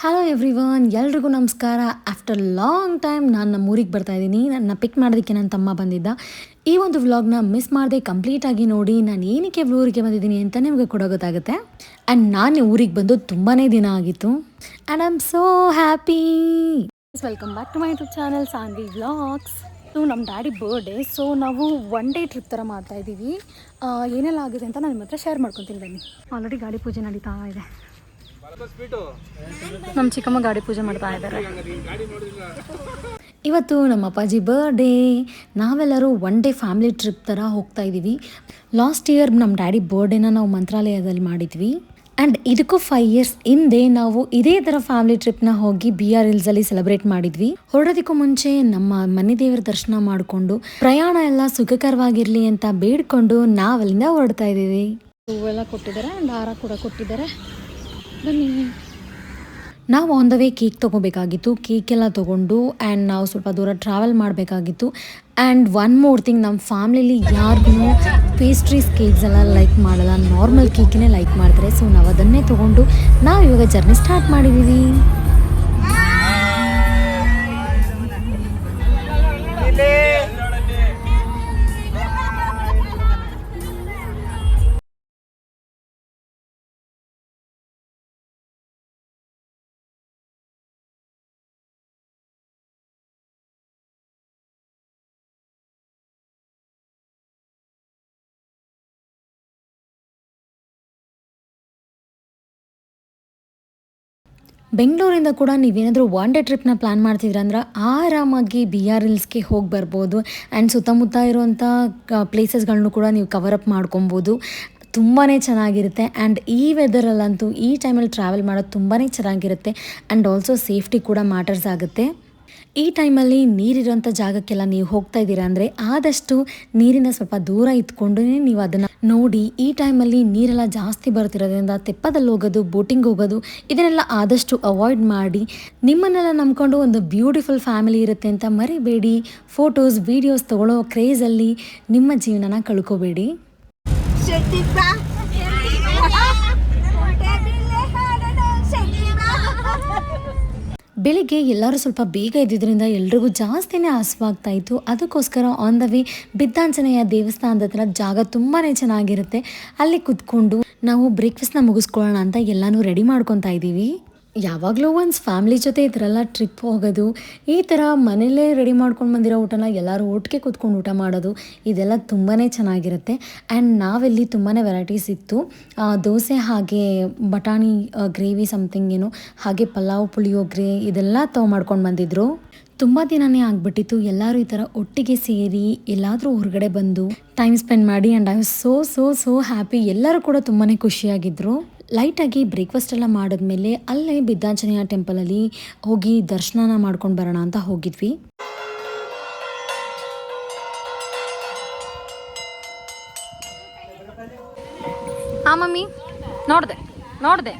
Hello everyone ಎಲ್ರಿಗೂ ನಮಸ್ಕಾರ. After long time ನಾನು ನಮ್ಮ ಊರಿಗೆ ಬರ್ತಾ ಇದ್ದೀನಿ. ನನ್ನ ಪಿಕ್ ಮಾಡೋದಕ್ಕೆ ನನ್ನ ತಮ್ಮ ಬಂದಿದ್ದ. ಈ ಒಂದು ವ್ಲಾಗ್ನ ಮಿಸ್ ಮಾಡದೆ ಕಂಪ್ಲೀಟಾಗಿ ನೋಡಿ ನಾನು ಏನಕ್ಕೆ ಊರಿಗೆ ಬಂದಿದ್ದೀನಿ ಅಂತ ನಿಮಗೆ ಕೂಡ ಗೊತ್ತಾಗುತ್ತೆ. ಆ್ಯಂಡ್ ನಾನು ಊರಿಗೆ ಬಂದು ತುಂಬಾ ದಿನ ಆಗಿತ್ತು. And I am so happy welcome back to my YouTube channel Saanvi vlogs so ನಮ್ಮ ಡ್ಯಾಡಿ ಬರ್ಡೇ ಸೊ ನಾವು ಒನ್ ಡೇ ಟ್ರಿಪ್ ಥರ ಮಾಡ್ತಾ ಇದ್ದೀವಿ ಆ, ಏನೆಲ್ಲ ಆಗಿದೆ ಅಂತ ನಾನು ನಿಮ್ಮ ಹತ್ರ ಶೇರ್ ಮಾಡ್ಕೊತೀನಿ ಬನ್ನಿ. ಆಲ್ರೆಡಿ ಗಾಡಿ ಪೂಜೆ ನಡೀತಾ ಇದೆ. ನಮ್ಮ ಚಿಕ್ಕಮ್ಮ ಗಾಡಿ ಪೂಜೆ ಮಾಡ್ತಾ ಇದ್ದಾರೆ ಇವತ್ತು ನಮ್ಮ ಅಪ್ಪಾಜಿ ಬರ್ಡೇ ನಾವೆಲ್ಲರೂ ಒನ್ ಡೇ ಫ್ಯಾಮಿಲಿ ಟ್ರಿಪ್ ಥರ ಹೋಗ್ತಾ ಇದ್ದೀವಿ. ಲಾಸ್ಟ್ ಇಯರ್ ನಮ್ಮ ಡ್ಯಾಡಿ ಬರ್ಡೇನ ನಾವು ಮಂತ್ರಾಲಯದಲ್ಲಿ ಮಾಡಿದ್ವಿ. ಆ್ಯಂಡ್ ಇದಕ್ಕೂ ಫೈವ್ ಇಯರ್ಸ್ ಹಿಂದೆ ನಾವು ಇದೇ ಥರ ಫ್ಯಾಮಿಲಿ ಟ್ರಿಪ್ನ ಹೋಗಿ ಬಿ ಆರ್ ಹಿಲ್ಸಲ್ಲಿ ಸೆಲೆಬ್ರೇಟ್ ಮಾಡಿದ್ವಿ. ಹೊರಡೋದಕ್ಕೂ ಮುಂಚೆ ನಮ್ಮ ಮನೆ ದೇವರ ದರ್ಶನ ಮಾಡಿಕೊಂಡು ಪ್ರಯಾಣ ಎಲ್ಲ ಸುಖಕರವಾಗಿರಲಿ ಅಂತ ಬೇಡ್ಕೊಂಡು ನಾವಲ್ಲಿಂದ ಹೊರಡ್ತಾ ಇದ್ದೀವಿ. ಹೂವೆಲ್ಲ ಕೊಟ್ಟಿದ್ದಾರೆ ಆ್ಯಂಡ್ ಹಾರ ಕೂಡ ಕೊಟ್ಟಿದ್ದಾರೆ. ಬನ್ನಿ. ನಾವು ಆನ್ ದ ವೇ ಕೇಕ್ ತೊಗೋಬೇಕಾಗಿತ್ತು. ಕೇಕ್ ಎಲ್ಲ ತೊಗೊಂಡು ಆ್ಯಂಡ್ ನಾವು ಸ್ವಲ್ಪ ದೂರ ಟ್ರಾವೆಲ್ ಮಾಡಬೇಕಾಗಿತ್ತು. ಆ್ಯಂಡ್ ಒನ್ ಮೋರ್ ಥಿಂಗ್ ನಮ್ಮ ಫ್ಯಾಮ್ಲಿಲಿ ಯಾರಿಗೂ ಪೇಸ್ಟ್ರೀಸ್ ಕೇಕ್ಸ್ ಎಲ್ಲ ಲೈಕ್ ಮಾಡಲ್ಲ. ನಾರ್ಮಲ್ ಕೇಕನ್ನೇ ಲೈಕ್ ಮಾಡ್ತಾರೆ. ಸೊ ನಾವು ಅದನ್ನೇ ತೊಗೊಂಡು ನಾವು ಇವಾಗ ಜರ್ನಿ ಸ್ಟಾರ್ಟ್ ಮಾಡಿದ್ದೀವಿ. ಬೆಂಗಳೂರಿಂದ ಕೂಡ ನೀವೇನಾದರೂ ಒನ್ ಡೇ ಟ್ರಿಪ್ನ ಪ್ಲ್ಯಾನ್ ಮಾಡ್ತಿದ್ರಂದ್ರೆ ಆರಾಮಾಗಿ ಬಿ ಆರ್ ಇಲ್ಸ್ಗೆ ಹೋಗಿ ಬರ್ಬೋದು. ಆ್ಯಂಡ್ ಸುತ್ತಮುತ್ತ ಇರುವಂಥ ಪ್ಲೇಸಸ್ಗಳನ್ನು ಕೂಡ ನೀವು ಕವರ್ ಅಪ್ ಮಾಡ್ಕೊಬೋದು. ತುಂಬಾ ಚೆನ್ನಾಗಿರುತ್ತೆ. ಆ್ಯಂಡ್ ಈ ವೆದರಲ್ಲಂತೂ ಈ ಟೈಮಲ್ಲಿ ಟ್ರಾವೆಲ್ ಮಾಡೋದು ತುಂಬಾ ಚೆನ್ನಾಗಿರುತ್ತೆ. ಆ್ಯಂಡ್ ಆಲ್ಸೋ ಸೇಫ್ಟಿ ಕೂಡ ಮ್ಯಾಟರ್ಸ್ ಆಗುತ್ತೆ. ಈ ಟೈಮಲ್ಲಿ ನೀರಿರೋಂಥ ಜಾಗಕ್ಕೆಲ್ಲ ನೀವು ಹೋಗ್ತಾ ಇದ್ದೀರಾ ಅಂದರೆ ಆದಷ್ಟು ನೀರಿನ ಸ್ವಲ್ಪ ದೂರ ಇದ್ಕೊಂಡು ನೀವು ಅದನ್ನು ನೋಡಿ, ಈ ಟೈಮಲ್ಲಿ ನೀರೆಲ್ಲ ಜಾಸ್ತಿ ಬರ್ತಿರೋದ್ರಿಂದ ತೆಪ್ಪದಲ್ಲಿ ಹೋಗೋದು, ಬೋಟಿಂಗ್ ಹೋಗೋದು, ಇದನ್ನೆಲ್ಲ ಆದಷ್ಟು ಅವಾಯ್ಡ್ ಮಾಡಿ, ನಿಮ್ಮನ್ನೆಲ್ಲ ನಂಬ್ಕೊಂಡು ಒಂದು ಬ್ಯೂಟಿಫುಲ್ ಫ್ಯಾಮಿಲಿ ಇರುತ್ತೆ ಅಂತ ಮರಿಬೇಡಿ. ಫೋಟೋಸ್ ವೀಡಿಯೋಸ್ ತೊಗೊಳ್ಳೋ ಕ್ರೇಜಲ್ಲಿ ನಿಮ್ಮ ಜೀವನನ ಕಳ್ಕೊಬೇಡಿ. ಬೆಳಿಗ್ಗೆ ಎಲ್ಲರೂ ಸ್ವಲ್ಪ ಬೇಗ ಇದ್ದಿದ್ದರಿಂದ ಎಲ್ರಿಗೂ ಜಾಸ್ತಿನೇ ಹಸುವಾಗ್ತಾ ಇತ್ತು. ಅದಕ್ಕೋಸ್ಕರ ಆನ್ ದ ವೇ ಬಿದ್ದಾಂಜನೇಯ ದೇವಸ್ಥಾನದ ಹತ್ರ ಜಾಗ ತುಂಬಾ ಚೆನ್ನಾಗಿರುತ್ತೆ. ಅಲ್ಲಿ ಕುತ್ಕೊಂಡು ನಾವು ಬ್ರೇಕ್ಫಾಸ್ಟ್ನ ಮುಗಿಸ್ಕೊಳ್ಳೋಣ ಅಂತ ಎಲ್ಲನೂ ರೆಡಿ ಮಾಡ್ಕೊತಾ ಇದ್ದೀವಿ. ಯಾವಾಗಲೂ ಒಂದು ಫ್ಯಾಮ್ಲಿ ಜೊತೆ ಈ ಥರ ಟ್ರಿಪ್ ಹೋಗೋದು, ಈ ಥರ ಮನೇಲೇ ರೆಡಿ ಮಾಡ್ಕೊಂಡು ಬಂದಿರೋ ಊಟನ ಎಲ್ಲರೂ ಒಟ್ಟಿಗೆ ಕೂತ್ಕೊಂಡು ಊಟ ಮಾಡೋದು, ಇದೆಲ್ಲ ತುಂಬಾ ಚೆನ್ನಾಗಿರುತ್ತೆ. ಆ್ಯಂಡ್ ನಾವೆಲ್ಲಿ ತುಂಬಾ ವೆರೈಟೀಸ್ ಇತ್ತು. ದೋಸೆ ಹಾಗೆ ಬಟಾಣಿ ಗ್ರೇವಿ ಸಮಥಿಂಗ್ ಏನು, ಹಾಗೆ ಪಲಾವ್, ಪುಳಿಯೋಗರೆ ಇದೆಲ್ಲ ತೊಗೊಂಬಡ್ಕೊಂಡು ಬಂದಿದ್ರು. ತುಂಬ ದಿನನೇ ಆಗ್ಬಿಟ್ಟಿತ್ತು. ಎಲ್ಲರೂ ಈ ಥರ ಒಟ್ಟಿಗೆ ಸೇರಿ ಎಲ್ಲಾದರೂ ಹೊರಗಡೆ ಬಂದು ಟೈಮ್ ಸ್ಪೆಂಡ್ ಮಾಡಿ and I was so so so happy ಎಲ್ಲರೂ ಕೂಡ ತುಂಬಾ ಖುಷಿಯಾಗಿದ್ದರು ಲೈಟಾಗಿ ಬ್ರೇಕ್ಫಾಸ್ಟ್ ಎಲ್ಲ ಮಾಡಿದ್ಮೇಲೆ ಅಲ್ಲೇ ಬಿದ್ದಾಂಜನೇಯ ಟೆಂಪಲಲ್ಲಿ ಹೋಗಿ ದರ್ಶನನ ಮಾಡ್ಕೊಂಡು ಬರೋಣ ಅಂತ ಹೋಗಿದ್ವಿ. ಆ ಮಮ್ಮಿ, ನೋಡ್ದೆ ನೋಡ್ದೆ.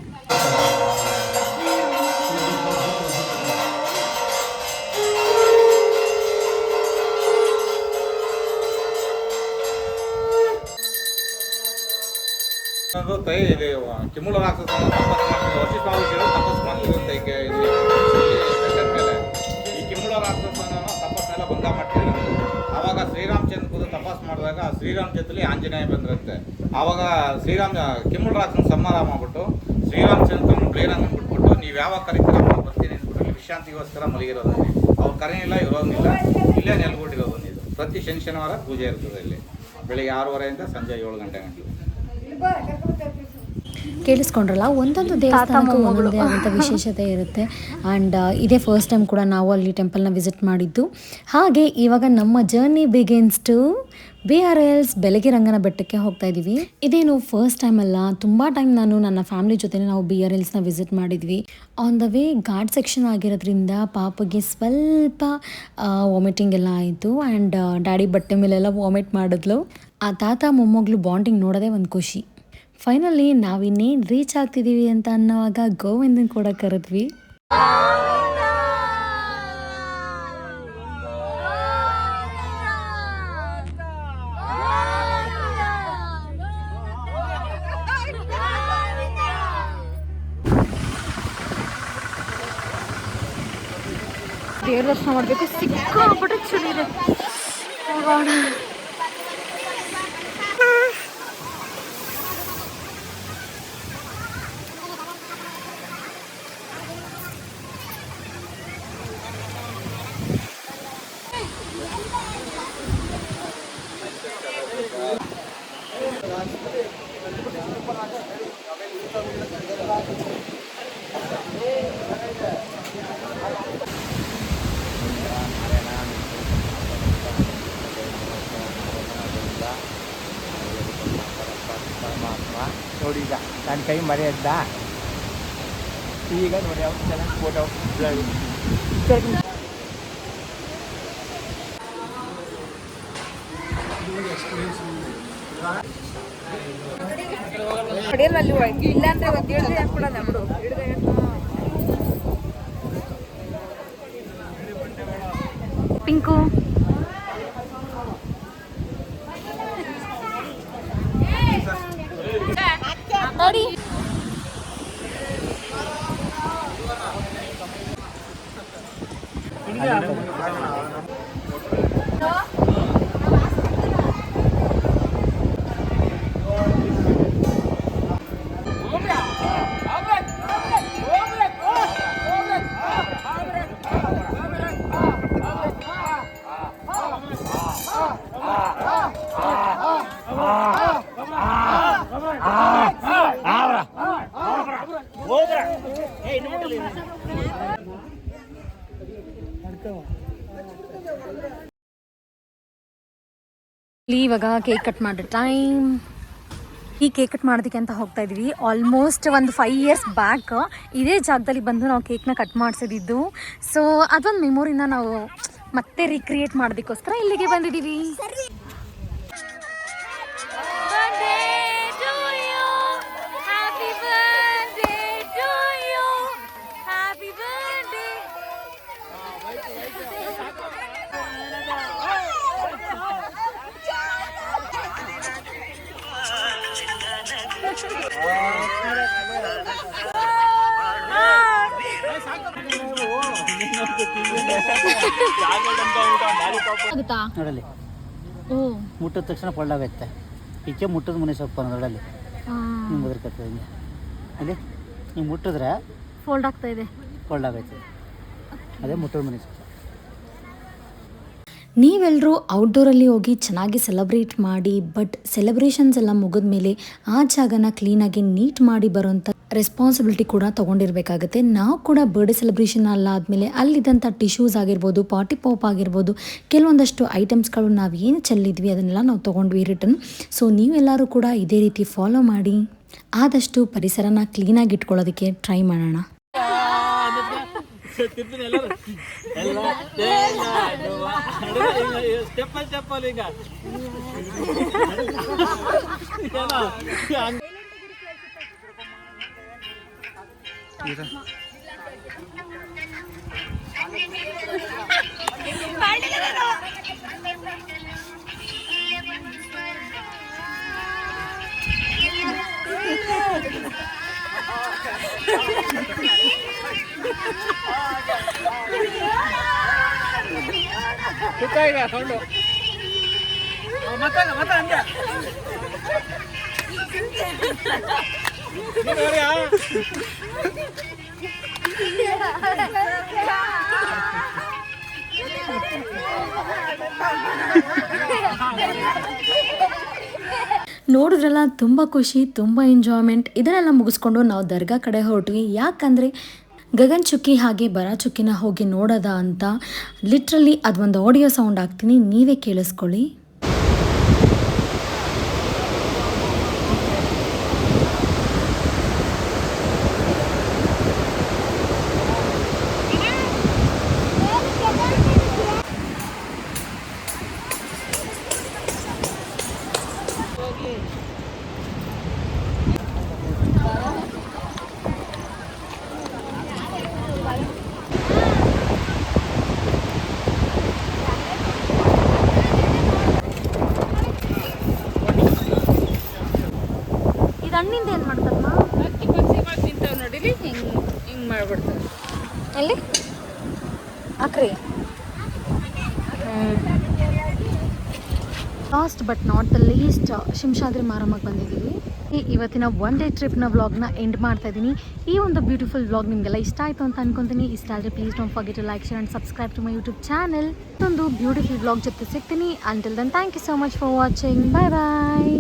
ತೈ ಇಲ್ಲಿ ತಪಸ್ ಮಾಡ್ತಿದ್ರು ವಶಿಷ್ಠ ಮಹರ್ಷಿಗಳು ತಪಸ್ ಮಾಡ್ತಿರುತ್ತೆ ಈಗ ಇಲ್ಲಿ ಈ ಕಿಮ್ಮುಳ ರಾಕ್ಷಸನ ತಪಸ್ನೆಲ್ಲ ಭಂಗ ಮಾಡ್ತಿದ್ರು ಆವಾಗ ಶ್ರೀರಾಮಚಂದ್ರ ಕೂಡ ತಪಸ್ ಮಾಡಿದಾಗ ಶ್ರೀರಾಮ್ ಜೊತೆಲಿ ಆಂಜನೇಯ ಬಂದಿರುತ್ತೆ ಆವಾಗ ಶ್ರೀರಾಮ ಕಿಮ್ಮುಳ ರಾಕ್ಷಸನ ಸಂಹಾರ ಮಾಡ್ಬಿಟ್ಟು ಶ್ರೀರಾಮಚಂದ್ರನ ಬ್ಲೇರನ್ನು ಬಿಟ್ಬಿಟ್ಟು ನೀವು ಯಾವಾಗ ಕರಿತೀರ ನಾನು ಬರ್ತೀನಿ ಅಂದ್ಬಿಟ್ಟು ಇಲ್ಲಿ ವಿಶ್ರಾಂತಿಗೋಸ್ಕರ ಮಲಗಿರೋದಲ್ಲಿ ಅವ್ರು ಕರೆಯಿಲ್ಲ ಇರೋದಿಲ್ಲ ಇಲ್ಲೇ ನೆಲ್ಕೊಂಡಿರೋದು ಇದು ಪ್ರತಿ ಶನಿ ಶನಿವಾರ ಪೂಜೆ ಇರ್ತದೆ ಇಲ್ಲಿ ಬೆಳಿಗ್ಗೆ ಆರೂವರೆಯಿಂದ ಸಂಜೆ ಏಳು ಗಂಟೆ ಗಂಟೆ ಕೇಳಿಸ್ಕೊಂಡ್ರಲ್ಲ ಒಂದೊಂದು ದೇವಸ್ಥಾನಕ್ಕೂ ಒಂದೊಂದೇ ಆದಂಥ ವಿಶೇಷತೆ ಇರುತ್ತೆ. ಆ್ಯಂಡ್ ಇದೇ ಫಸ್ಟ್ ಟೈಮ್ ಕೂಡ ನಾವು ಅಲ್ಲಿ ಟೆಂಪಲ್ನ ವಿಸಿಟ್ ಮಾಡಿದ್ದು. ಹಾಗೆ ಇವಾಗ ನಮ್ಮ journey begins to B R hills ಬೆಳಗ್ಗೆ ರಂಗನ ಬೆಟ್ಟಕ್ಕೆ ಹೋಗ್ತಾ ಇದ್ದೀವಿ ಇದೇನು ಫಸ್ಟ್ ಟೈಮ್ ಅಲ್ಲ ತುಂಬ ಟೈಮ್ ನಾನು ನನ್ನ ಫ್ಯಾಮಿಲಿ ಜೊತೆ ನಾವು ಬಿ ಆರ್ ಎಲ್ಸ್ನ ವಿಸಿಟ್ ಮಾಡಿದ್ವಿ. On the way ghat section ಆಗಿರೋದ್ರಿಂದ ಪಾಪಗೆ ಸ್ವಲ್ಪ ವಾಮಿಟಿಂಗ್ ಎಲ್ಲ ಆಯಿತು. ಆ್ಯಂಡ್ ಡ್ಯಾಡಿ ಬಟ್ಟೆ ಮೇಲೆಲ್ಲ ವಾಮಿಟ್ ಮಾಡಿದ್ಲು. ಆ ತಾತ ಮೊಮ್ಮಗಳು ಬಾಂಡಿಂಗ್ ನೋಡೋದೇ ಒಂದು ಖುಷಿ. ಫೈನಲಿ ನಾವಿನ್ನೇನು ರೀಚ್ ಆಗ್ತಿದ್ದೀವಿ ಅಂತ ಅನ್ನೋವಾಗ ಗೋವಿಂದನ್ ಕೂಡ ಕರೆದ್ವಿ. ದೇವ್ರ ದರ್ಶನ ಮಾಡಬೇಕು, ಸಿಕ್ಕಾಪಟ್ಟೆ ಚಳಿ ಇದೆ. ಹೋಗೋಣ ನೋಡಿ ಈಗ ನನ್ನ ಕೈ ಮರೆಯದ್ದ ಈಗ ನೋಡಿ ಅವ್ರು ಚೆನ್ನಾಗಿ ಫೋಟೋ ಹೊಡೆಯಲ್ವಲ್ಲಿ ಹೋಗಿ ಇಲ್ಲಾಂದ್ರೆ ಒಂದು ಹಿಡಿದು ಹಾಕ್ಬಿಡೋಣ ಬಿಡು పింకు ಇವಾಗ ಕೇಕ್ ಕಟ್ ಮಾಡೋ ಟೈಮ್ ಈ ಕೇಕ್ ಕಟ್ ಮಾಡೋದಕ್ಕೆ ಅಂತ ಹೋಗ್ತಾ ಇದೀವಿ. ಆಲ್ಮೋಸ್ಟ್ ಒಂದು ಫೈವ್ ಇಯರ್ಸ್ ಬ್ಯಾಕ್ ಇದೇ ಜಾಗದಲ್ಲಿ ಬಂದು ನಾವು ಕೇಕ್ನ ಕಟ್ ಮಾಡಿಸಿದ್ದು. ಸೊ ಅದೊಂದು ಮೆಮೊರಿನ ನಾವು ಮತ್ತೆ ರೀಕ್ರಿಯೇಟ್ ಮಾಡೋದಕ್ಕೋಸ್ಕರ ಇಲ್ಲಿಗೆ ಬಂದಿದ್ದೀವಿ. ಆಗುತ್ತಾ? ನೋಡಲ್ಲಿ. ಓ. ಮುಟ್ಟಿದ ತಕ್ಷಣ ಪಳ್ಳಾಗತ್ತೆ ಈಚೆ ಮುಟ್ಟದ ಮನೆ ಸೊಪ್ಪು ಅನ್ನೋದ್ರಲ್ಲಿ ನಿಮ್ಮ ಬದುಕತ್ತೆ ಹಿಂಗೆ. ಅಲ್ಲಿ ನೀವು ಮುಟ್ಟಿದ್ರೆ ಫೋಲ್ಡ್ ಆಗ್ತಾ ಇದೆ. ಪಳ್ಳಾಗೈತೆ ಅದೇ ಮುಟ್ಟದ ಮನೆ ಸೊಪ್ಪು. ನೀವೆಲ್ಲರೂ ಔಟ್ಡೋರಲ್ಲಿ ಹೋಗಿ ಚೆನ್ನಾಗಿ ಸೆಲೆಬ್ರೇಟ್ ಮಾಡಿ ಬಟ್ ಸೆಲೆಬ್ರೇಷನ್ಸ್ ಎಲ್ಲ ಮುಗಿದ ಮೇಲೆ ಆ ಜಾಗನ ಕ್ಲೀನಾಗಿ ನೀಟ್ ಮಾಡಿ ಬರೋಂಥ ರೆಸ್ಪಾನ್ಸಿಬಿಲಿಟಿ ಕೂಡ ತೊಗೊಂಡಿರ್ಬೇಕಾಗುತ್ತೆ. ನಾವು ಕೂಡ ಬರ್ಡೇ ಸೆಲೆಬ್ರೇಷನ್ ಅಲ್ಲ ಆದಮೇಲೆ ಅಲ್ಲಿದ್ದಂಥ ಟಿಶ್ಯೂಸ್ ಆಗಿರ್ಬೋದು ಪಾಟಿ ಪಾಪ್ ಆಗಿರ್ಬೋದು, ಕೆಲವೊಂದಷ್ಟು ಐಟಮ್ಸ್ಗಳು ನಾವು ಏನು ಚೆಲ್ಲಿದ್ವಿ ಅದನ್ನೆಲ್ಲ ನಾವು ತೊಗೊಂಡ್ವಿ ರಿಟರ್ನ್ ಸೊ ನೀವೆಲ್ಲರೂ ಕೂಡ ಇದೇ ರೀತಿ ಫಾಲೋ ಮಾಡಿ, ಆದಷ್ಟು ಪರಿಸರನ ಕ್ಲೀನಾಗಿ ಇಟ್ಕೊಳ್ಳೋದಕ್ಕೆ ಟ್ರೈ ಮಾಡೋಣ. తిప్పింది ఎలా స్టెప్ అని చెప్పాలి ఇంకా ಹಂಗೆ. ನೋಡಿದ್ರಲ್ಲ ತುಂಬ ಖುಷಿ ತುಂಬ ಎಂಜಾಯ್ಮೆಂಟ್ ಇದನ್ನೆಲ್ಲ ಮುಗಿಸ್ಕೊಂಡು ನಾವು ದರ್ಗಾ ಕಡೆ ಹೊರಟ್ವಿ. ಯಾಕಂದರೆ ಗಗನ್ ಚುಕ್ಕಿ ಹಾಗೆ ಬರ ಚುಕ್ಕಿನ ಹೋಗಿ ನೋಡದ ಅಂತ ಲಿಟ್ರಲಿ ಅದೊಂದು ಆಡಿಯೋ ಸೌಂಡ್ ಹಾಕ್ತೀನಿ ನೀವೇ ಕೇಳಿಸ್ಕೊಳ್ಳಿ. ಏನು ಮಾಡ್ತಾರಮ್ಮ? ಅಕ್ಕಿ ಪಕ್ಷಿ ಮಾಡಿ ತಿಂತಾವ್ ನೋಡಿರಿ ಹಿಂಗ್ ಹಿಂಗ್ ಮಾಡ್ಬಿಡ್ತಾರೆ. ಎಲ್ಲಿ? ಅಕ್ರಿ? Last but not the least Shimshadri ಮಾರಮ್ಮಗೆ ಬಂದಿದ್ದೀವಿ. ಈ ಇವತ್ತಿನ ಒನ್ ಡೇ ಟ್ರಿಪ್ನ ವ್ಲಾಗ್ನ ಎಂಡ್ ಮಾಡ್ತಾ ಇದ್ದೀನಿ. ಈ ಒಂದು ಬ್ಯೂಟಿಫುಲ್ ವ್ಲಾಗ್ ನಿಮಗೆಲ್ಲ ಇಷ್ಟ ಆಯಿತು ಅಂತ ಅನ್ಕೊತೀನಿ. ಇಷ್ಟ ಆದರೆ please don't forget to like share and subscribe to my YouTube channel ಒಂದು ಬ್ಯೂಟಿಫುಲ್ ವ್ಲಾಗ್ ಜೊತೆ ಸಿಗ್ತೀನಿ. Until then thank you so much for watching bye bye